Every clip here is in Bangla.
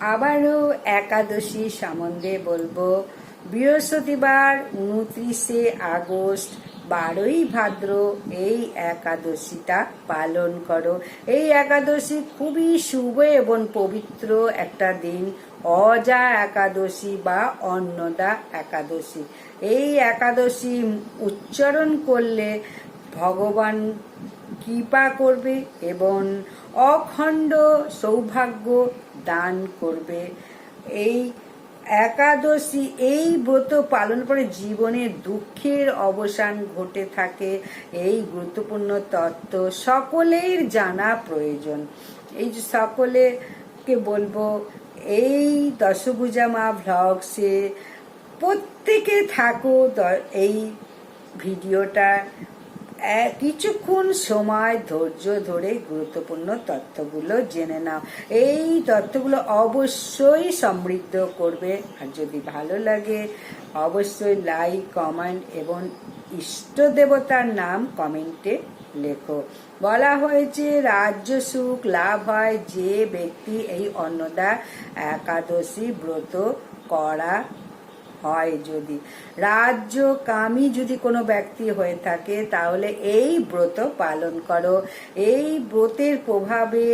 আবারও একাদশী সম্বন্ধে বলব। বৃহস্পতিবার উনত্রিশে আগস্ট, বারোই ভাদ্র, এই একাদশীটা পালন করো। এই একাদশী খুবই শুভ এবং পবিত্র একটা দিন, অজা একাদশী বা অন্নদা একাদশী। এই একাদশী উচ্চারণ করলে ভগবান কৃপা করবে এবং অখণ্ড সৌভাগ্য দান করবে। এই একাদশী, এই ব্রত পালন করে জীবনের দুঃখের অবসান ঘটে থাকে। এই গুরুত্বপূর্ণ তত্ত্ব সকলের জানা প্রয়োজন। এই যে সকলেকে বলব, এই দশভুজা মা ভ্লগসে প্রত্যেকে থাকো এই ভিডিওটা। কিছুক্ষণ সময় ধৈর্য ধরে গুরুত্বপূর্ণ তথ্যগুলো জেনে নাও। এই তথ্যগুলো অবশ্যই সমৃদ্ধ করবে। আর যদি ভালো লাগে, অবশ্যই লাইক কমেন্ট এবং ইষ্ট দেবতার নাম কমেন্টে লেখো। বলা হয়েছে, রাজ্য সুখ লাভ হয় যে ব্যক্তি এই অন্নদা একাদশী ব্রত করা হয় যদি। রাজ্য কামি যদি কোনো ব্যক্তি হয়ে থাকে, তাহলে এই ব্রত পালন করো। এই ব্রতের প্রভাবে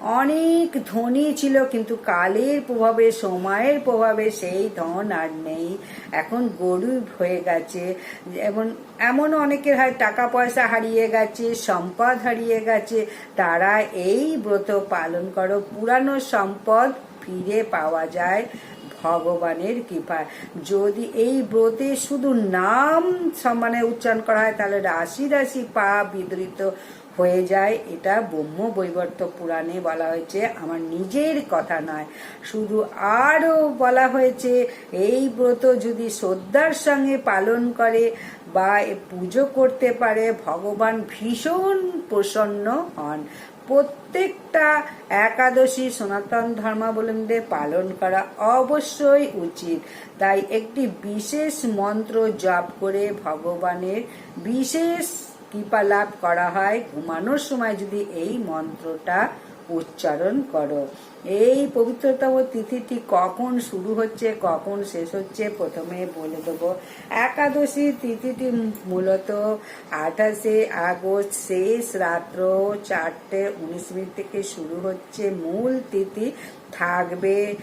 অনেক ধনী ছিল, কিন্তু কালের প্রভাবে, সময়ের প্রভাবে সেই ধন আর নেই। এখন গরিব হয়ে গেছে। এবং এমন অনেকের হয়, টাকা পয়সা হারিয়ে গেছে, সম্পদ হারিয়ে গেছে, তারা এই ব্রত পালন করো। পুরানো সম্পদ ফিরে পাওয়া যায়। ভগবানের কৃপায়। যদি এই ব্রতে শুধু নাম সম্মানে উচ্চারণ করা হয়, তাহলে রাশি রাশি পা বিদরিত হয়ে যায়। এটা ব্রহ্ম বৈবর্ত পুরাণে বলা হয়েছে, আমার নিজের কথা নয়। শুধু আরও বলা হয়েছে, এই ব্রত যদি শ্রদ্ধার সঙ্গে পালন করে বা পুজো করতে পারে, ভগবান ভীষণ প্রসন্ন হন। প্রত্যেকটা একাদশী সনাতন ধর্মাবলম্বীদের পালন করা অবশ্যই উচিত। তাই একটি বিশেষ মন্ত্র জপ করে ভগবানের বিশেষ কৃপা লাভ করা হয়। ঘুমানোর সময় যদি এই মন্ত্রটা উচ্চারণ করো। এই পবিত্রতম তিথিটি কখন শুরু হচ্ছে, কখন শেষ হচ্ছে, প্রথমে বলে দেবো। একাদশী তিথিটি মূলত আঠাশে আগস্ট শেষ রাত্র চারটে উনিশ মিনিট থেকে শুরু হচ্ছে। মূল তিথি থাকবে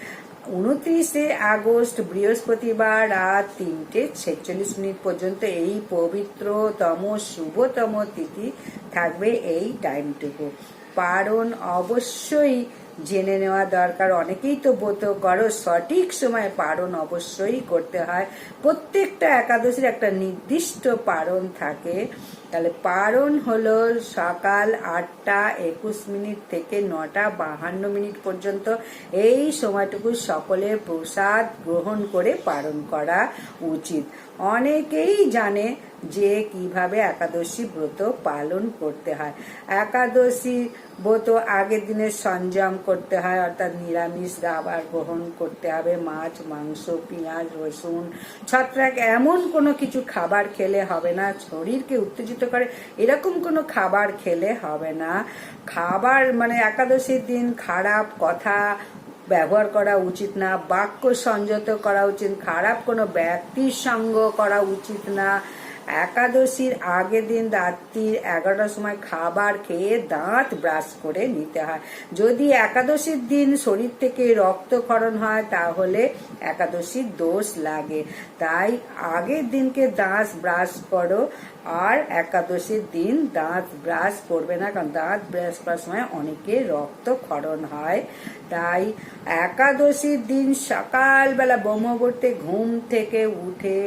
উনত্রিশে আগস্ট, বৃহস্পতিবার রাত তিনটে ছেচল্লিশ মিনিট পর্যন্ত। এই পবিত্রতম, শুভতম তিথি থাকবে এই টাইমটুকু। পারণ অবশ্যই জেনে নেওয়া দরকার। অনেকেই তো ব্রত করো, সঠিক সময় পারণ অবশ্যই করতে হয়। প্রত্যেকটা একাদশীর একটা নির্দিষ্ট পারণ থাকে। তাহলে পারণ হলো সকাল আটটা একুশ মিনিট থেকে নটা বাহান্ন মিনিট পর্যন্ত। এই সময়টুকু সকলের প্রসাদ গ্রহণ করে পালন করা উচিত। অনেকেই জানে যে কীভাবে একাদশী ব্রত পালন করতে হয়। একাদশী ব্রত আগের দিনে সংযম করতে হয়, অর্থাৎ নিরামিষ খাবার গ্রহণ করতে হবে, মাছ, মাংস, পেঁয়াজ, রসুন, ছত্রাক এমন কোনো কিছু খাবার খেলে হবে না, শরীরকে উত্তেজিত করে, এরকম কোনো খাবার খেলে হবে না। খাবার মানে একাদশীর দিন খারাপ কথা ব্যবহার করা উচিত না, বাক্য সংযত করা উচিত, খারাপ কোনো ব্যক্তির সঙ্গ করা উচিত না। একাদশীর আগের দিন রাত্রির এগারোটার সময় খাবার খেয়ে দাঁত ব্রাশ করে নিতে হয়। যদি একাদশীর দিন শরীর থেকে রক্তক্ষরণ হয়, তাহলে একাদশীর দোষ লাগে। তাই আগের দিনকে দাঁত ব্রাশ করো, আর একাদশীর দিন দাঁত ব্রাশ করবে না, কারণ দাঁত ব্রাশ করার সময় অনেকে রক্তক্ষরণ হয়। তাই একাদশীর দিন সকালবেলা ব্রহ্মবর্তে ঘুম থেকে উঠে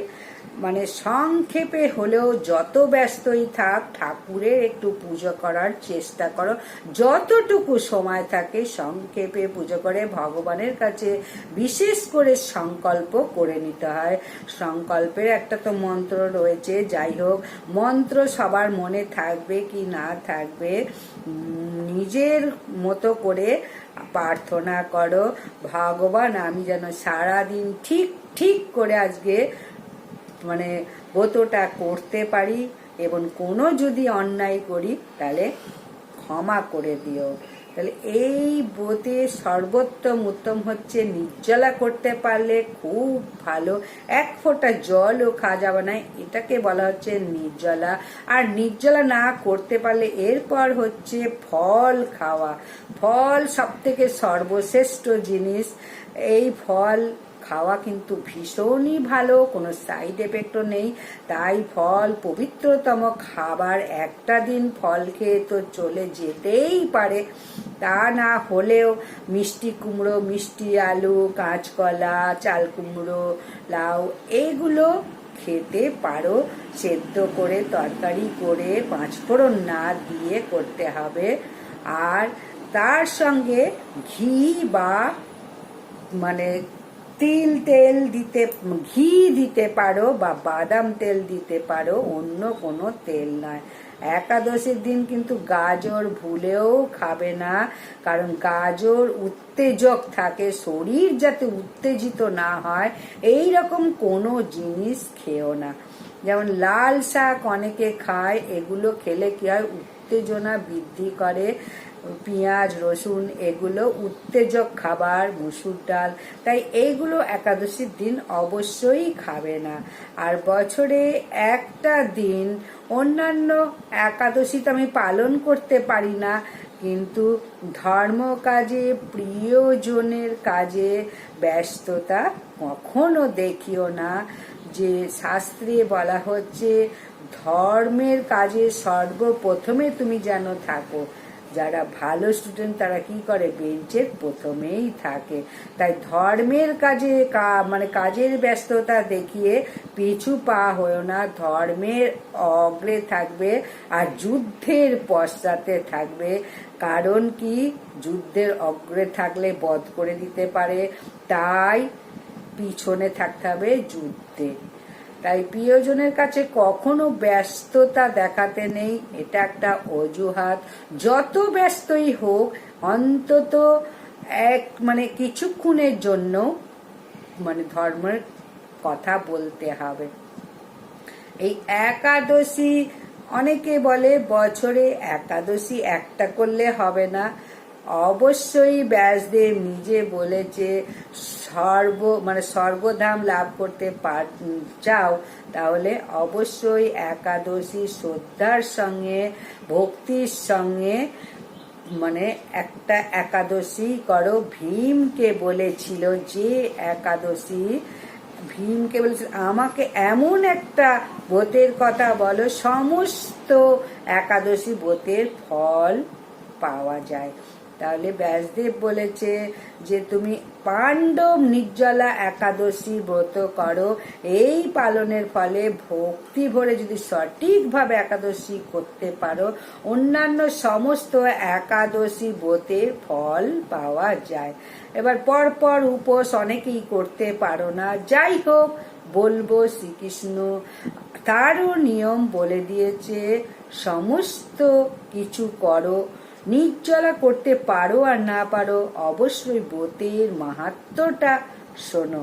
মানে সংক্ষেপে হলেও যত ব্যস্তই থাক ঠাকুরের একটু পুজো করার চেষ্টা করো। যতটুকু সময় থাকে সংক্ষেপে পুজো করে ভগবানের কাছে বিশেষ করে সংকল্প করে নিতে হয়। সংকল্পের একটা তো মন্ত্র রয়েছে, যাই হোক, মন্ত্র সবার মনে থাকবে কি না থাকবে নিজের মতো করে প্রার্থনা করো। ভগবান, আমি যেন সারাদিন ঠিক ঠিক করে আজকে মানে ব্রতটা করতে পারি এবং কোনো যদি অন্যায় করি, তাহলে ক্ষমা করে দিও। তাহলে এই বোতে সর্বোত্তম উত্তম হচ্ছে নির্জলা করতে পারলে খুব ভালো। এক ফোঁটা জলও খাওয়া যাবে না, এটাকে বলা হচ্ছে নির্জলা। আর নির্জলা না করতে পারলে এরপর হচ্ছে ফল খাওয়া। ফল সব থেকে সর্বশ্রেষ্ঠ জিনিস। এই ফল খাওয়া কিন্তু ভীষণই ভালো, কোনো সাইড এফেক্টও নেই। তাই ফল পবিত্রতম খাবার, একটা দিন ফল খেয়ে তো চলে যেতেই পারে। তা না হলেও মিষ্টি কুমড়ো, মিষ্টি আলু, কাঁচকলা, চাল কুমড়ো, লাউ এইগুলো খেতে পারো। সেদ্ধ করে, তরকারি করে পাঁচফোড়ন না দিয়ে করতে হবে। আর তার সঙ্গে ঘি বা মানে তিল, তেল দিতে, ঘি দিতে পারো বা বাদাম তেল দিতে পারো, অন্য কোনো তেল নয়। একাদশীর দিন কিন্তু গাজর ভুলেও খাবে না, কারণ গাজর উত্তেজক থাকে, শরীর যাতে উত্তেজিত না হয়, এই রকম কোনো জিনিস খেও না। যেমন লাল শাক অনেকে খায়, এগুলো খেলে কি হয়? উত্তেজনা বৃদ্ধি করে। পেঁয়াজ, রসুন, এগুলো উত্তেজক খাবার, মুসুর ডাল। তাই এইগুলো একাদশীর দিন অবশ্যই খাবে না। আর বছরে একটা দিন অন্যান্য একাদশী তো আমি পালন করতে পারি না, কিন্তু ধর্ম কাজে, প্রিয়জনের কাজে ব্যস্ততা কখনো দেখিও না। যে শাস্ত্রে বলা হচ্ছে, ধর্মের কাজে সর্বপ্রথমে তুমি যেন থাকো যারা ভালো স্টুডেন্ট তারা কি করে? বেঞ্চের প্রথমেই থাকে। তাই ধর্মের কাজে মানে কাজের ব্যস্ততা দেখিয়ে পিছু পা হয়েও না। ধর্মের অগ্রে থাকবে আর যুদ্ধের পশ্চাতে থাকবে। কারণ কি? যুদ্ধের অগ্রে থাকলে বধ করে দিতে পারে। তাই পিছনে থাকতে হবে যুদ্ধে। তাই প্রিয়জনের কাছে কখনো ব্যস্ততা দেখাতে নেই। এটা একটা অজুহাত। যত ব্যস্তই হোক, অন্তত এক মানে কিছুক্ষণের জন্য মানে ধর্মের কথা বলতে হবে। এই একাদশী অনেকে বলে বছরে একাদশী একটা করলে হবে না। অবশ্যই ব্যাসদেব নিজে বলেছে, সর্ব মানে সর্বধাম লাভ করতে পার, চাও, তাহলে অবশ্যই একাদশী শ্রদ্ধার সঙ্গে, ভক্তির সঙ্গে মানে একটা একাদশী করো। ভীমকে বলেছিল যে একাদশী, ভীমকে বলেছিল, আমাকে এমন একটা ব্রতের কথা বলো, সমস্ত একাদশী ব্রতের ফল পাওয়া যায়। তাহলে ব্যাসদেব বলেছে যে তুমি পাণ্ডব নির্জলা একাদশী ব্রত করো। এই পালনের ফলে ভক্তি ভরে যদি সঠিকভাবে একাদশী করতে পারো, অন্যান্য সমস্ত একাদশী ব্রতের ফল পাওয়া যায়। এবার পরপর উপোস অনেকেই করতে পারো না। যাই হোক, বলব শ্রীকৃষ্ণ, তারও নিয়ম বলে দিয়েছে, সমস্ত কিছু করো। নির্জলা করতে পারো আর না পারো, অবশ্যই ব্রতের মাহাত্মটা শোনো।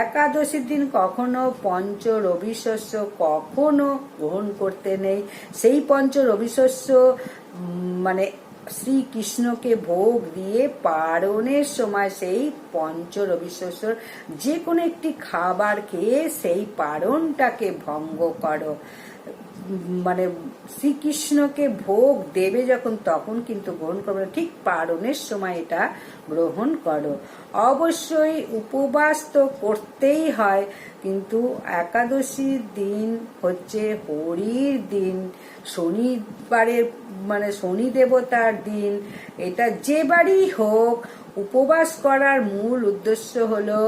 একাদশীর দিন কখনো পঞ্চ রবিশস্য কখনো গ্রহণ করতে নেই। সেই পঞ্চ রবিশস্য মানে শ্রীকৃষ্ণকে ভোগ দিয়ে পারণের সময় সেই পঞ্চ রবিশস্য যে কোনো একটি খাবার খেয়ে সেই পারণটাকে ভঙ্গ করো। মানে শ্রীকৃষ্ণকে ভোগ দেবে যখন, তখন কিন্তু গ্রহণ করবে। ঠিক পারণের সময় এটা গ্রহণ করো। অবশ্যই উপবাস তো করতেই হয়, কিন্তু একাদশীর দিন হচ্ছে হরির দিন, শনিবারের মানে শনি দেবতার দিন। এটা যে বাড়ি হোক, উপবাস করার মূল উদ্দেশ্য হলো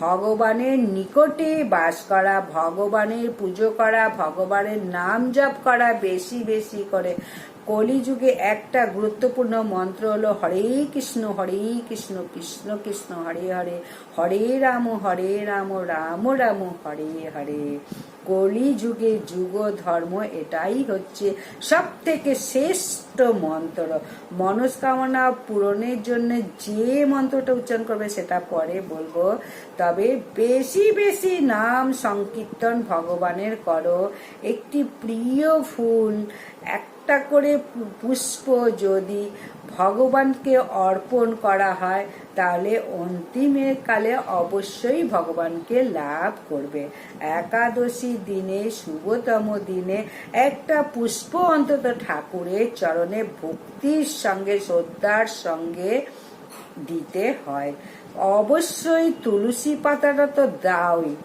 ভগবানের নিকটে বাস করা, ভগবানের পুজো করা, ভগবানের নাম জপ করা বেশি বেশি করে। কলিযুগে একটা গুরুত্বপূর্ণ মন্ত্র হলো হরে কৃষ্ণ হরে কৃষ্ণ কৃষ্ণ কৃষ্ণ, হরে হরে হরে রাম হরে রাম রাম রাম, হরে হরে। কলিযুগে যুগ ধর্ম এটাই হচ্ছে সব থেকে শ্রেষ্ঠ মন্ত্র। মনস্কামনা পূরণের জন্য যে মন্ত্রটা উচ্চারণ করবে সেটা পরে বলব। তবে বেশি বেশি নাম সংকীর্তন ভগবানের করো। একটি প্রিয় ফুল, এক একটা করে পুষ্প যদি ভগবানকে অর্পণ করা হয়, তাহলে অন্তিমের কালে অবশ্যই ভগবানকে লাভ করবে। একাদশী দিনে, শুভতম দিনে একটা পুষ্প অন্তত ঠাকুরের চরণে ভক্তির সঙ্গে, শ্রদ্ধার সঙ্গে দিতে হয়। অবশ্যই তুলসী পাতাটা তো দাওই।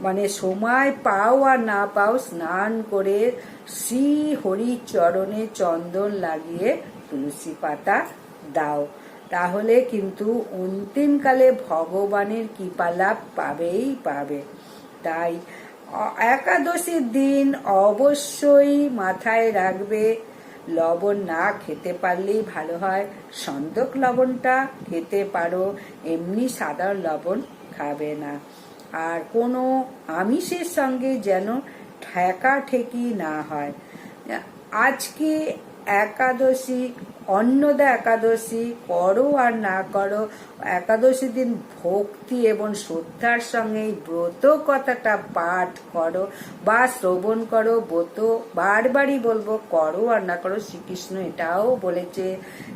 মানে সময় পাও আর না পাও, স্নান করে শ্রী হরি চরণে চন্দন লাগিয়ে তুলসী পাতা দাও। তাহলে কিন্তু অন্তিমকালে ভগবানের কৃপালাভ পাবেই পাবে। তাই একাদশীর দিন অবশ্যই মাথায় রাখবে, লবণ না খেতে পারলেই ভালো হয়। সন্দক লবণটা খেতে পারো, এমনি সাধারণ লবণ খাবে না। আর কোনো আমিষের সঙ্গে যেন ঠেকা ঠেকি না হয়। আজকে একাদশী, অন্নদা একাদশী, করো আর না করো, একাদশী দিন ভক্তি এবং শ্রদ্ধার সঙ্গে ব্রত কথাটা পাঠ করো বা শ্রবণ করো, ব্রত বারবারই বলব, করো আর না করো, শ্রীকৃষ্ণ এটাও বলেছে।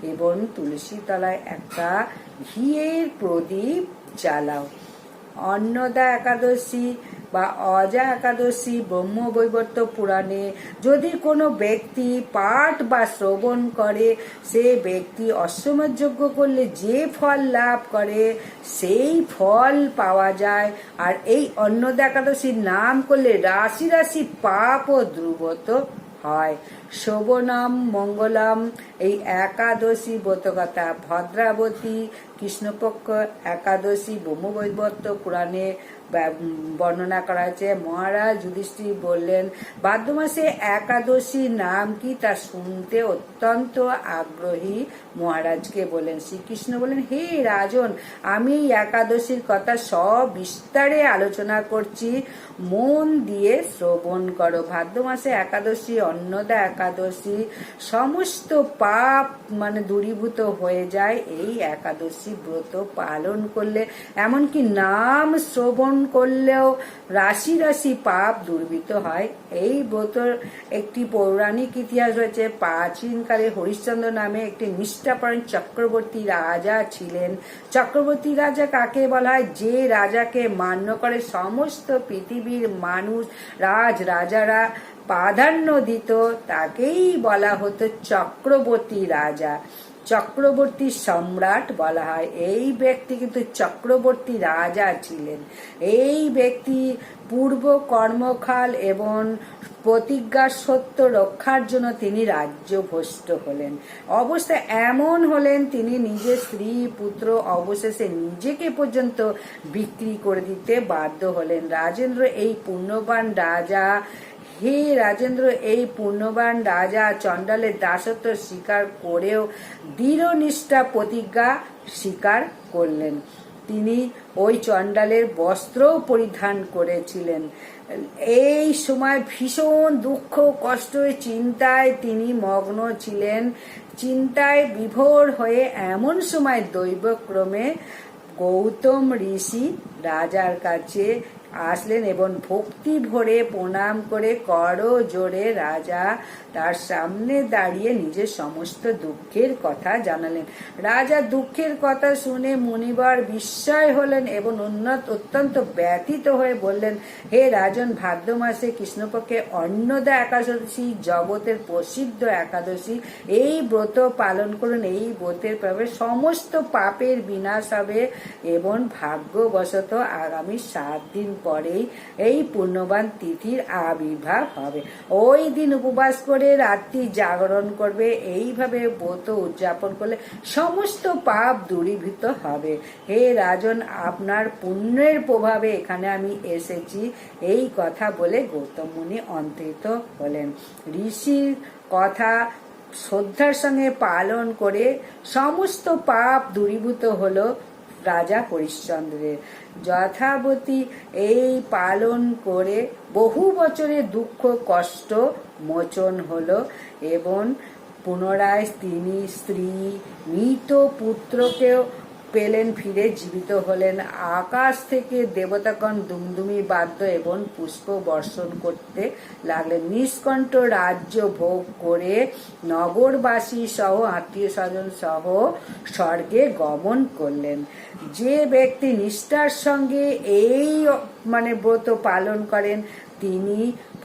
এবং তুলসী তলায় একটা ঘিয়ের প্রদীপ জ্বালাও। অন্নদা একাদশী বা অজা একাদশী ব্রহ্মবৈবর্ত পুরাণে যদি কোনো ব্যক্তি পাঠ বা শ্রবণ করে, সে ব্যক্তি অশ্বমেধ যজ্ঞ করলে যে ফল লাভ করে, সেই ফল পাওয়া যায়। আর এই অন্নদা একাদশীর নাম করলে রাশি রাশি পাপ ও দ্রুবত হয়। শোভনম, মঙ্গলম এই একাদশী ব্রতকথা ভদ্রাবতী, কৃষ্ণপক্ষ, একাদশী, ব্রহ্মবৈবর্ত পুরাণে বর্ণনা করা হয়েছে মহারাজ যুধিষ্ঠির বললেন মাসে একাদশী নাম কি তা শুনতে অত্যন্ত আগ্রহী। মহারাজকে বলেন, শ্রীকৃষ্ণ বলেন, হে রাজন, আমি একাদশীর কথা সব বিস্তারে আলোচনা করছি। মন দিয়ে শ্রবণ করো। ভাদ্র মাসে একাদশী, অন্নদা একাদশী, সমস্ত পাপ মানে দূরীভূত হয়ে যায়, এই একাদশী ব্রত পালন করলে। এমনকি নাম শ্রবণ করলেও রাশি রাশি পাপ দুর্বৃত হয়। এই ব্রতর একটি পৌরাণিক ইতিহাস রয়েছে। প্রাচীনকালে হরিশ্চন্দ্র নামে একটি নিষ্ঠাপরায়ণ চক্রবর্তী রাজা ছিলেন। চক্রবর্তী রাজা কাকে বলা হয়? যে রাজাকে মান্য করে সমস্ত পৃথিবীর মানুষ রাজ রাজারা প্রাধান্য দিত তাকেই বলা হতো চক্রবর্তী রাজা। চক্রবর্তী সম্রাট বলা হয়। এই ব্যক্তি কিন্তু চক্রবর্তী রাজা ছিলেন। এই ব্যক্তি পূর্ব কর্মকাল এবং প্রতিজ্ঞা সত্য রক্ষার জন্য তিনি রাজ্য রাজ্যভ্রষ্ট হলেন। অবস্থা এমন হলেন, তিনি নিজের স্ত্রী, পুত্র অবশেষে নিজেকে পর্যন্ত বিক্রি করে দিতে বাধ্য হলেন। রাজেন্দ্র এই পুণ্যবান রাজা হে রাজেন্দ্র, এই পূর্ণবান রাজা চণ্ডালের দাসত্ব স্বীকার করেও দৃঢ় নিষ্ঠা প্রতিজ্ঞা স্বীকার করলেন। তিনি ওই চণ্ডালের বস্ত্রও পরিধান করেছিলেন। এই সময় ভীষণ দুঃখ, কষ্ট, চিন্তায় তিনি মগ্ন ছিলেন। চিন্তায় বিভোর হয়ে এমন সময় দৈবক্রমে গৌতম ঋষি রাজার কাছে আসলেন এবং ভক্তি ভরে প্রণাম করে কর জোরে, রাজা তার সামনে দাঁড়িয়ে নিজের সমস্ত দুঃখের কথা জানালেন। রাজা দুঃখের কথা শুনে মুনিবার বিস্ময় হলেন এবং উন্নত, অত্যন্ত ব্যথিত হয়ে বললেন, হে রাজন ভাদ্র মাসে কৃষ্ণপক্ষে অন্নদা একাদশী, জগতের প্রসিদ্ধ একাদশী, এই ব্রত পালন করুন, এই ব্রতের প্রভাবে সমস্ত পাপের বিনাশ হবে এবং ভাগ্যবশত আগামী সাত দিন পরেই এই পুণ্যবান তিথির আবির্ভাব হবে। ওই দিন উপবাস করে রাত্রি জাগরণ করবে, এইভাবে ব্রত উদযাপন করলে সমস্ত পাপ দূরীভূত হবে। হে রাজন, আপনার পুণ্যের প্রভাবে এখানে আমি এসেছি, এই কথা বলে গৌতম মুনি অন্তরিত হলেন। ঋষির কথা শ্রদ্ধার সঙ্গে পালন করে সমস্ত পাপ দূরীভূত হলো। রাজা হরিশ্চন্দ্রের। যথাবতি এই পালন করে বহু বছরের দুঃখ, কষ্ট, মোচন হলো এবং পুনরায় তিনি স্ত্রী, মৃত পুত্রকেও পেলেন, ফিরে জীবিত হলেন। আকাশ থেকে দেবতাগণ দুমদুমি বাদ্য এবং পুষ্প বর্ষণ করতে লাগলেন। নিষ্কণ্ঠ রাজ্য ভোগ করে নগরবাসী সহ আত্মীয় স্বজন সহ স্বর্গে গমন করলেন। যে ব্যক্তি নিষ্ঠার সঙ্গে এই মানে ব্রত পালন করেন, তিনি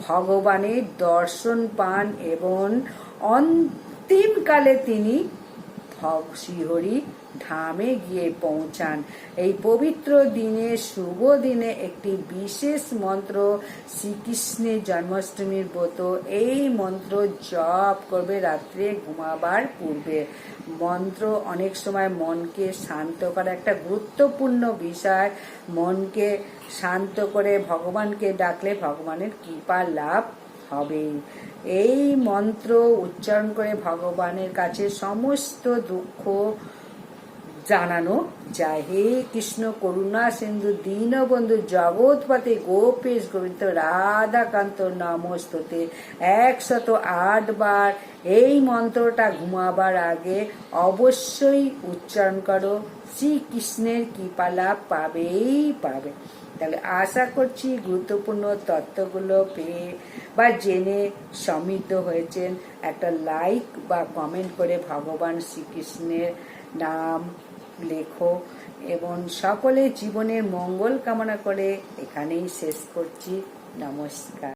ভগবানের দর্শন পান এবং অন্তিমকালে তিনি শ্রীহরি ধামে গিয়ে পৌঁছান। এই পবিত্র দিনে, শুভ দিনে একটি বিশেষ মন্ত্র শ্রীকৃষ্ণের জন্মাষ্টমীর ব্রত। এই মন্ত্র জপ করবে, রাত্রে ঘুমাবার পূর্বে। মন্ত্র অনেক সময় মনকে শান্ত করা একটা গুরুত্বপূর্ণ বিষয়। মনকে শান্ত করে ভগবানকে ডাকলে ভগবানের কৃপা লাভ হবে এই মন্ত্র উচ্চারণ করে ভগবানের কাছে সমস্ত দুঃখ জানানো যায় হে কৃষ্ণ করুণা সিন্ধু দীনবন্ধু জগৎপতি গোপেশ গোবিন্দ রাধাকান্ত নমস্ততে একশত আট বার এই মন্ত্রটা ঘুমাবার আগে অবশ্যই উচ্চারণ করো। শ্রীকৃষ্ণের কৃপালাভ পাবেই পাবে। তাহলে আশা করছি গুরুত্বপূর্ণ তত্ত্বগুলো পেয়ে বা জেনে সমৃদ্ধ হয়েছেন। একটা লাইক বা কমেন্ট করে ভগবান শ্রীকৃষ্ণের নাম লেখো এবং সকলে জীবনের মঙ্গল কামনা করে এখানেই শেষ করছি। নমস্কার।